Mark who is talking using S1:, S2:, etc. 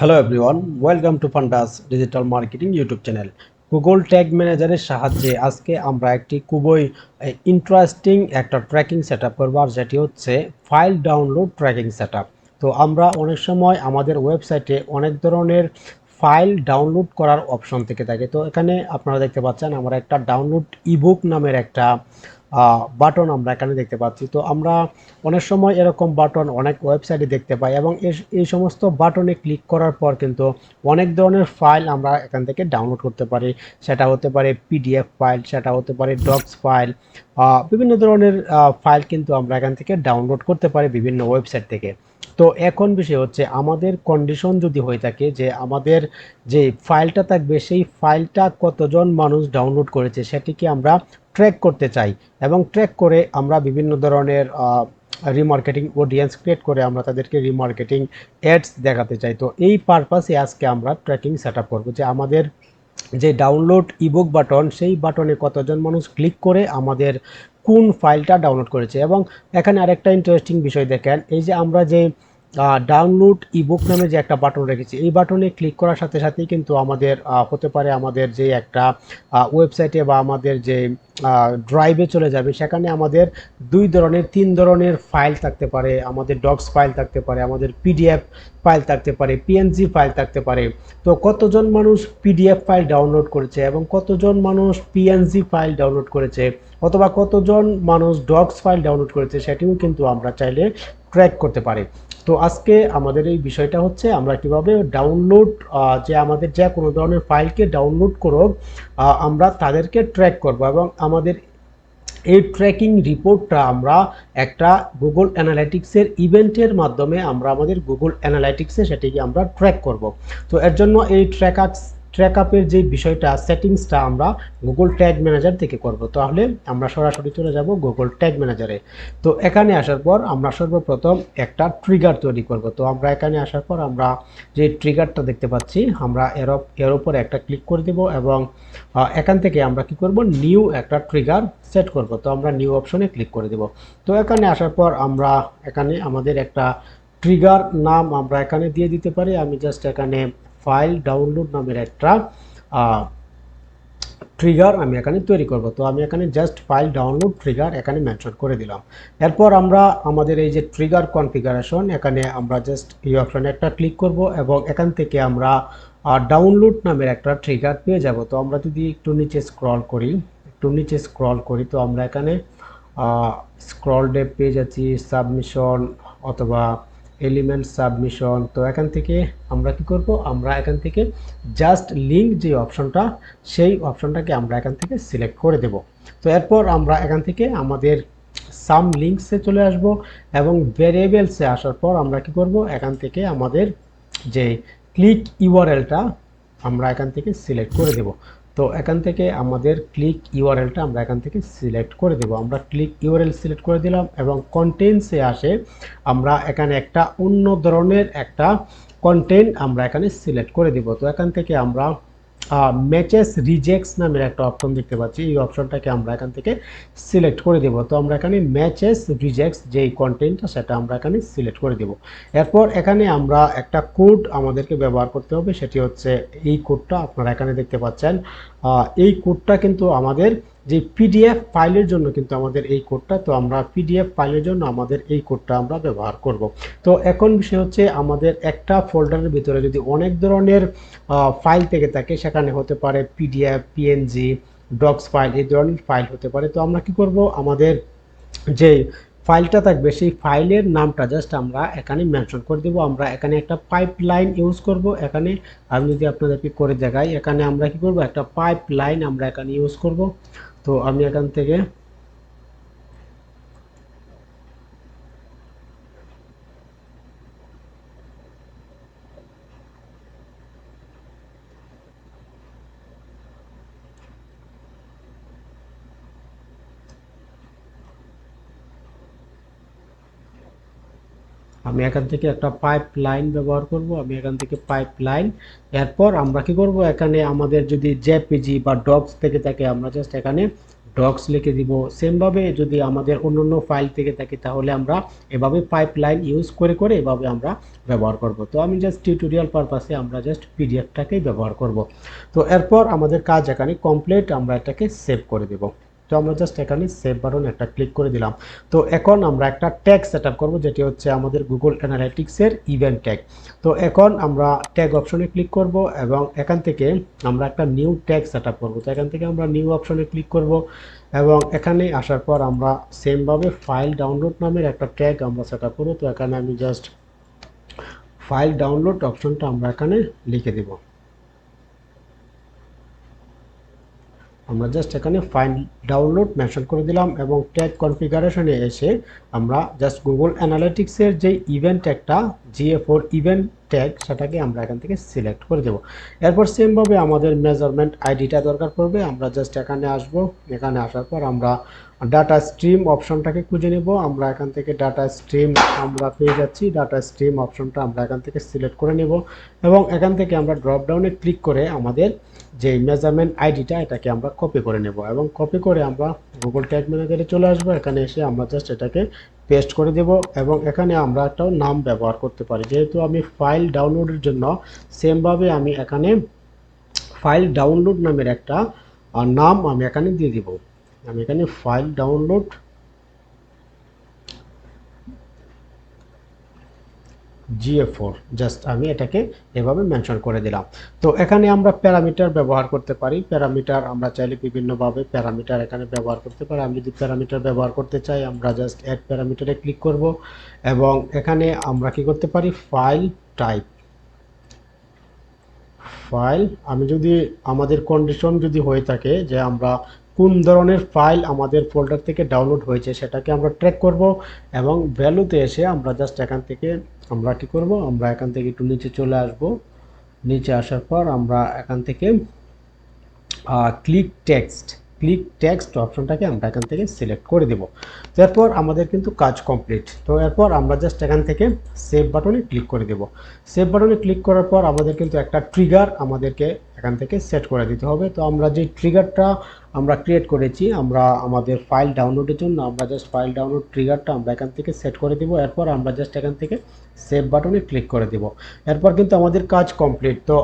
S1: Hello everyone welcome to Fundas digital marketing YouTube channel Google tag ম্যানেজারের সাহায্যে আজকে আমরা একটি খুবই ইন্টারেস্টিং একটা ট্র্যাকিং সেট আপ করব, আর যেটি হচ্ছে ফাইল ডাউনলোড ট্র্যাকিং সেট তো আমরা অনেক সময় আমাদের ওয়েবসাইটে অনেক ধরনের ফাইল ডাউনলোড করার অপশন থেকে থাকে। তো এখানে আপনারা দেখতে পাচ্ছেন, আমরা একটা ডাউনলোড ইবুক নামের একটা বাটন আমরা এখানে দেখতে পাচ্ছি। তো আমরা অনেক সময় এরকম বাটন অনেক ওয়েবসাইটে দেখতে পাই এবং এই সমস্ত বাটনে ক্লিক করার পর কিন্তু অনেক ধরনের ফাইল আমরা এখান থেকে ডাউনলোড করতে পারি। সেটা হতে পারে পিডিএফ ফাইল, সেটা হতে পারে ডক্স ফাইল বিভিন্ন ধরনের ফাইল কিন্তু আমরা এখান থেকে ডাউনলোড করতে পারি বিভিন্ন ওয়েবসাইট থেকে। তো এখন বিষয় হচ্ছে আমাদের কন্ডিশন যদি হয়ে থাকে যে আমাদের যে ফাইলটা থাকবে, সেই ফাইলটা কতজন মানুষ ডাউনলোড করেছে সেটিকে আমরা ট্র্যাক করতে চাই এবং ট্র্যাক করে আমরা বিভিন্ন ধরনের রিমার্কেটিং অডিয়েন্স ক্রিয়েট করে আমরা তাদেরকে রিমার্কেটিং অ্যাডস দেখাতে চাই। তো এই পারপাসে আজকে আমরা ট্র্যাকিং সেট আপ করব যে আমাদের যে ডাউনলোড ইবুক বাটন সেই বাটনে কতজন মানুষ ক্লিক করে আমাদের কোন ফাইলটা ডাউনলোড করেছে? এবং এখানে আরেকটা ইন্টারেস্টিং বিষয় দেখেন, এই যে আমরা যে ডাউনলোড ইবুক নামে যে একটা বাটন রেখেছি, এই বাটনে ক্লিক করার সাথে সাথেই কিন্তু আমাদের হতে পারে আমাদের যে একটা ওয়েবসাইটে বা আমাদের যে ড্রাইভে চলে যাবে, সেখানে আমাদের দুই ধরনের, তিন ধরনের ফাইল থাকতে পারে, আমাদের ডক্স ফাইল থাকতে পারে, আমাদের পিডিএফ ফাইল থাকতে পারে পিএনজি ফাইল থাকতে পারে। তো কতজন মানুষ পিডিএফ ফাইল ডাউনলোড করেছে এবং কতজন মানুষ পিএনজি ফাইল ডাউনলোড করেছে, অথবা কতজন মানুষ ডক্স ফাইল ডাউনলোড করেছে, সেটিও কিন্তু আমরা চাইলে ট্র্যাক করতে পারি। তো আজকে আমাদের এই বিষয়টা হচ্ছে আমরা কীভাবে ডাউনলোড যে আমাদের যে কোনো ধরনের ফাইলকে ডাউনলোড করো আমরা তাদেরকে ট্র্যাক করব এবং আমাদের এই ট্র্যাকিং রিপোর্টটা আমরা একটা গুগল অ্যানালাইটিক্সের ইভেন্টের মাধ্যমে আমরা আমাদের গুগল অ্যানালাইটিক্সে সেটিকে আমরা ট্র্যাক করব। তো এর জন্য এই ট্র্যাকাক্স ট্র্যাক আপের যে বিষয়টা, সেটিংসটা আমরা গুগল ট্যাগ ম্যানেজার থেকে করব। তাহলে আমরা সরাসরি চলে যাব গুগল ট্যাগ ম্যানেজারে তো এখানে আসার পর আমরা সর্বপ্রথম একটা ট্রিগার তৈরি করব। তো আমরা এখানে আসার পর আমরা যে ট্রিগারটা দেখতে পাচ্ছি, আমরা এর এর উপর একটা ক্লিক করে দেব এবং এখান থেকে আমরা কি করব? নিউ একটা ট্রিগার সেট করব। তো আমরা নিউ অপশনে ক্লিক করে দেব। তো এখানে আসার পর আমরা এখানে আমাদের একটা ট্রিগার নাম আমরা এখানে দিয়ে দিতে পারি। আমি জাস্ট এখানে ফাইল ডাউনলোড নামের একটা ট্রিগার আমি এখানে তৈরি করব। তো আমি এখানে জাস্ট ফাইল ডাউনলোড ট্রিগার এখানে মেনশন করে দিলাম। এরপর আমরা আমাদের এই যে ট্রিগার কনফিগারেশন এখানে আমরা জাস্ট এই অপশানে একটা ক্লিক করব এবং এখান থেকে আমরা ডাউনলোড নামের একটা ট্রিগার পেয়ে যাব। তো আমরা যদি একটু নিচে স্ক্রল করি, একটু নিচে স্ক্রল করি, তো আমরা এখানে স্ক্রল ডেপ পেয়ে যাচ্ছি সাবমিশন অথবা এলিমেন্ট সাবমিশন তো এখান থেকে আমরা কি করব? আমরা এখান থেকে জাস্ট লিঙ্ক যে অপশনটা সেই অপশনটাকে আমরা এখান থেকে সিলেক্ট করে দেব। তো এরপর আমরা এখান থেকে আমাদের সাম লিঙ্কসে চলে আসব এবং ভেরিয়েবলসে আসার পর আমরা কি করব? এখান থেকে আমাদের যে ক্লিক ইউআরএলটা আমরা এখান থেকে সিলেক্ট করে দেব। তো এখান থেকে আমাদের ক্লিক ইউআরএলটা আমরা এখান থেকে সিলেক্ট করে দেব। আমরা ক্লিক ইউআরএল সিলেক্ট করে দিলাম এবং কন্টেন্টসে আসে আমরা এখানে একটা অন্য ধরনের একটা কন্টেন্ট আমরা এখানে সিলেক্ট করে দিব। তো এখান থেকে আমরা ম্যাচেস রিজেক্টস নামের একটা অপশন দেখতে পাচ্ছি। এই অপশনটাকে আমরা এখান থেকে সিলেক্ট করে দেব। তো আমরা এখানে ম্যাচেস রিজেক্টস যেই কন্টেন্টটা সেটা আমরা এখানে সিলেক্ট করে দেব। এরপর এখানে আমরা একটা কোড আমাদেরকে ব্যবহার করতে হবে, সেটি হচ্ছে এই কোডটা আপনারা এখানে দেখতে পাচ্ছেন। এই কোডটা কিন্তু আমাদের যে পিডিএফ ফাইলের জন্য কিন্তু আমাদের এই কোডটা, তো আমরা পিডিএফ ফাইলের জন্য আমাদের এই কোডটা আমরা ব্যবহার করব। তো এখন বিষয় হচ্ছে আমাদের একটা ফোল্ডারের ভিতরে যদি অনেক ধরনের ফাইল থেকে থাকে, সেখানে হতে পারে পিডিএফ পিএনজি ডক্স ফাইল এই ধরনের ফাইল হতে পারে। তো আমরা কি করব? আমাদের যে ফাইলটা থাকবে, সেই ফাইলের নামটা জাস্ট আমরা এখানে মেনশন করে দেবো। আমরা এখানে একটা পাইপ লাইন ইউজ করব। এখানে আমি যদি আপনাদেরকে করে দেখাই, এখানে আমরা কি করব? একটা পাইপ লাইন আমরা এখানে ইউজ করব। তো আমি এখান থেকে আমি এখান থেকে একটা পাইপ লাইন ব্যবহার করব, আমি এখান থেকে পাইপ লাইন এরপর আমরা কি করব? এখানে আমাদের যদি জেপিজি বা ডগস থেকে থাকে, আমরা জাস্ট এখানে ডক্স লিখে দিব। সেমভাবে যদি আমাদের অন্য অন্য ফাইল থেকে থাকে, তাহলে আমরা এভাবে পাইপ লাইন ইউজ করে করে এভাবে আমরা ব্যবহার করব। তো আমি জাস্ট টিউটোরিয়াল পারপাসে আমরা জাস্ট পিডিএফটাকেই ব্যবহার করব। তো এরপর আমাদের কাজ এখানে কমপ্লিট আমরা এটাকে সেভ করে দেব। তো আমরা জাস্ট এখানে সেভ বাটন একটা ক্লিক করে দিলাম। তো এখন আমরা একটা ট্যাগ সেট আপ করব, যেটি হচ্ছে আমাদের গুগল অ্যানালাইটিক্সের ইভেন্ট ট্যাগ তো এখন আমরা ট্যাগ অপশনে ক্লিক করব এবং এখান থেকে আমরা একটা নিউ ট্যাগ সেট আপ করব। তো এখান থেকে আমরা নিউ অপশনে ক্লিক করব এবং এখানে আসার পর আমরা সেমভাবে ফাইল ডাউনলোড নামের একটা ট্যাগ আমরা সেট আপ করব। তো এখানে আমি জাস্ট ফাইল ডাউনলোড অপশনটা আমরা এখানে লিখে দেব। আমরা জাস্ট এখানে ফাইল ডাউনলোড মেনশন করে দিলাম এবং ট্যাগ কনফিগারেশনে এসে আমরা জাস্ট গুগল অ্যানালিটিক্সের যে ইভেন্ট একটা জিএ ফোর ইভেন্ট ট্যাগ সেটাকে আমরা এখান থেকে সিলেক্ট করে দেব। এরপর সেমভাবে আমাদের মেজারমেন্ট আইডিটা দরকার পড়বে। আমরা জাস্ট এখানে আসব। এখানে আসার পর আমরা ডাটা স্ট্রিম অপশনটাকে খুঁজে নেব। আমরা এখান থেকে ডাটা স্ট্রিম আমরা পেয়ে যাচ্ছি। ডাটা স্ট্রিম অপশনটা আমরা এখান থেকে সিলেক্ট করে নেব। এবং এখান থেকে আমরা ড্রপ ডাউনে ক্লিক করে আমাদের যে মেজারমেন্ট আইডিটা এটাকে আমরা কপি করে নেব। এবং কপি করে আমরা গুগল ট্যাগ ম্যানেজারে চলে আসব। এখানে এসে আমরা জাস্ট এটাকে পেস্ট করে দেব। এবং এখানে আমরা একটা নাম ব্যবহার করতে পারি। যেহেতু আমি ফাইল ডাউনলোডের জন্য সেমভাবে আমি এখানে ফাইল ডাউনলোড নামের একটা নাম আমি এখানে দিয়ে দিব। আমি এখানে file download GA four just আমি এটাকে এভাবে মেনশন করে দিলাম। তো এখানে আমরা প্যারামিটার ব্যবহার করতে পারি। প্যারামিটার আমরা চাইলে বিভিন্নভাবে প্যারামিটার এখানে ব্যবহার করতে পারি। আমি যদি প্যারামিটার ব্যবহার করতে চাই, আমরা জাস্ট অ্যাড প্যারামিটারে ক্লিক করব এবং এখানে আমরা কি করতে পারি? ফাইল টাইপ ফাইল আমি যদি আমাদের কন্ডিশন যদি হয়ে থাকে যে আমরা কোন ধরনের ফাইল আমাদের ফোল্ডার থেকে ডাউনলোড হয়েছে, সেটাকে আমরা ট্র্যাক করব এবং ভ্যালুতে এসে আমরা জাস্ট এখান থেকে আমরা কি করব? আমরা এখান থেকে একটু নিচে চলে আসব। নিচে আসার পর আমরা এখান থেকে ক্লিক টেক্সট ক্লিক টেক্সট অপশনটাকে আমরা এখান থেকে সিলেক্ট করে দেব। তারপর আমাদের কিন্তু কাজ কমপ্লিট তো এরপর আমরা জাস্ট এখান থেকে সেভ বাটনে ক্লিক করে দেব। সেভ বাটনে ক্লিক করার পর আমাদের কিন্তু একটা ট্রিগার আমাদেরকে এখান থেকে সেট করে দিতে হবে। তো আমরা যে ট্রিগারটা আমরা ক্রিয়েট করেছি, আমরা আমাদের ফাইল ডাউনলোডের জন্য আমরা জাস্ট ফাইল ডাউনলোড ট্রিগারটা আমরা এখান থেকে সেট করে দেব। এরপর আমরা জাস্ট এখান থেকে সেভ বাটনে ক্লিক করে দেব। এরপর কিন্তু আমাদের কাজ কমপ্লিট তো